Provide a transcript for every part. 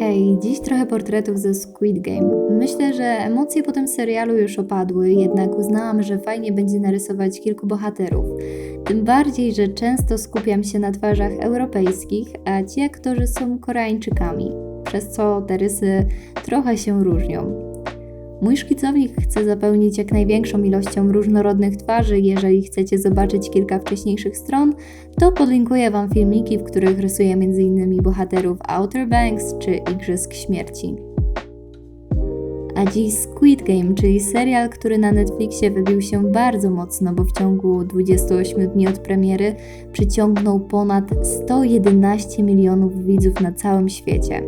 Hej, dziś trochę portretów ze Squid Game. Myślę, że emocje po tym serialu już opadły, jednak uznałam, że fajnie będzie narysować kilku bohaterów. Tym bardziej, że często skupiam się na twarzach europejskich, a ci aktorzy są Koreańczykami, przez co te rysy trochę się różnią. Mój szkicownik chce zapełnić jak największą ilością różnorodnych twarzy. Jeżeli chcecie zobaczyć kilka wcześniejszych stron, to podlinkuję Wam filmiki, w których rysuję m.in. bohaterów Outer Banks czy Igrzysk Śmierci. A dziś Squid Game, czyli serial, który na Netflixie wybił się bardzo mocno, bo w ciągu 28 dni od premiery przyciągnął ponad 111 milionów widzów na całym świecie.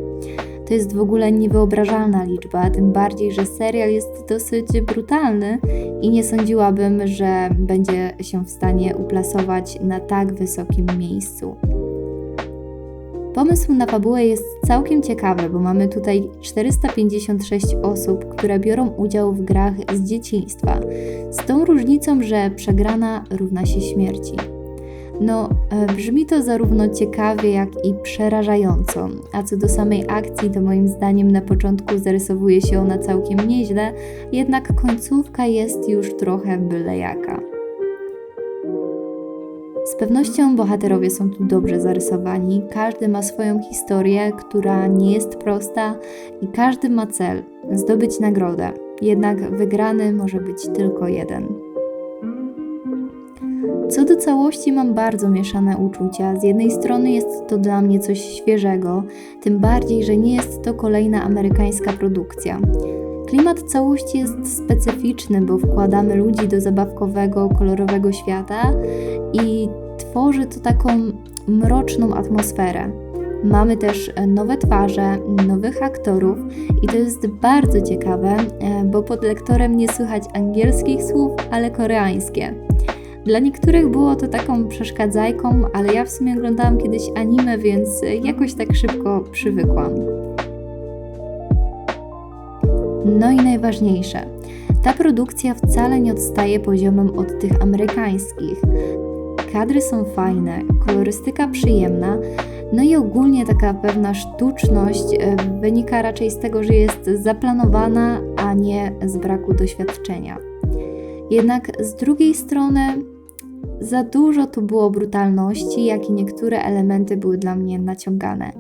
To jest w ogóle niewyobrażalna liczba, tym bardziej, że serial jest dosyć brutalny i nie sądziłabym, że będzie się w stanie uplasować na tak wysokim miejscu. Pomysł na fabułę jest całkiem ciekawy, bo mamy tutaj 456 osób, które biorą udział w grach z dzieciństwa, z tą różnicą, że przegrana równa się śmierci. No, brzmi to zarówno ciekawie, jak i przerażająco. A co do samej akcji, to moim zdaniem na początku zarysowuje się ona całkiem nieźle, jednak końcówka jest już trochę byle jaka. Z pewnością bohaterowie są tu dobrze zarysowani, każdy ma swoją historię, która nie jest prosta i każdy ma cel zdobyć nagrodę, jednak wygrany może być tylko jeden. Co do całości mam bardzo mieszane uczucia. Z jednej strony jest to dla mnie coś świeżego, tym bardziej, że nie jest to kolejna amerykańska produkcja. Klimat całości jest specyficzny, bo wkładamy ludzi do zabawkowego, kolorowego świata i tworzy to taką mroczną atmosferę. Mamy też nowe twarze, nowych aktorów i to jest bardzo ciekawe, e, bo pod lektorem nie słychać angielskich słów, ale koreańskie. Dla niektórych było to taką przeszkadzajką, ale ja w sumie oglądałam kiedyś anime, więc jakoś tak szybko przywykłam. No i najważniejsze, ta produkcja wcale nie odstaje poziomem od tych amerykańskich. Kadry są fajne, kolorystyka przyjemna, no i ogólnie taka pewna sztuczność e, wynika raczej z tego, że jest zaplanowana, a nie z braku doświadczenia. Jednak z drugiej strony za dużo tu było brutalności, jak i niektóre elementy były dla mnie naciągane.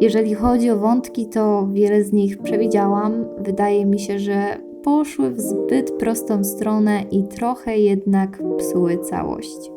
Jeżeli chodzi o wątki, to wiele z nich przewidziałam. Wydaje mi się, że poszły w zbyt prostą stronę i trochę jednak psuły całość.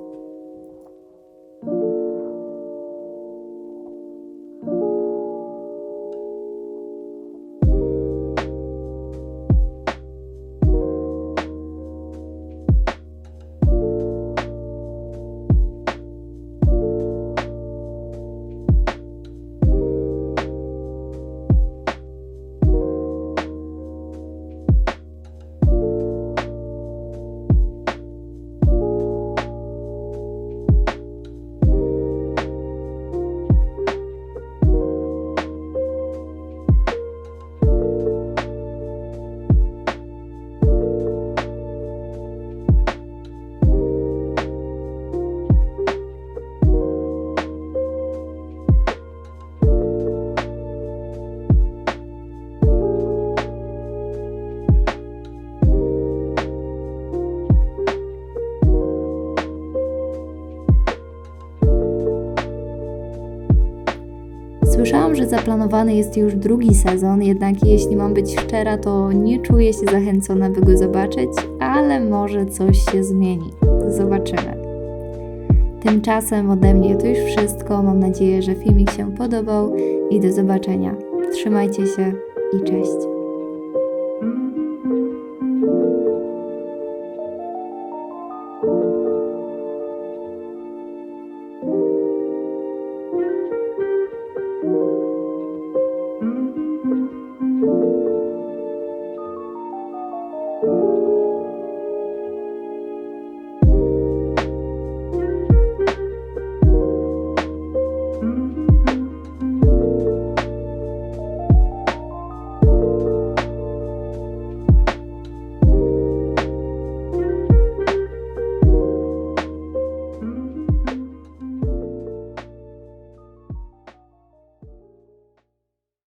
Słyszałam, że zaplanowany jest już drugi sezon, jednak jeśli mam być szczera, to nie czuję się zachęcona, by go zobaczyć, ale może coś się zmieni. Zobaczymy. Tymczasem ode mnie to już wszystko. Mam nadzieję, że filmik się podobał i do zobaczenia. Trzymajcie się i cześć.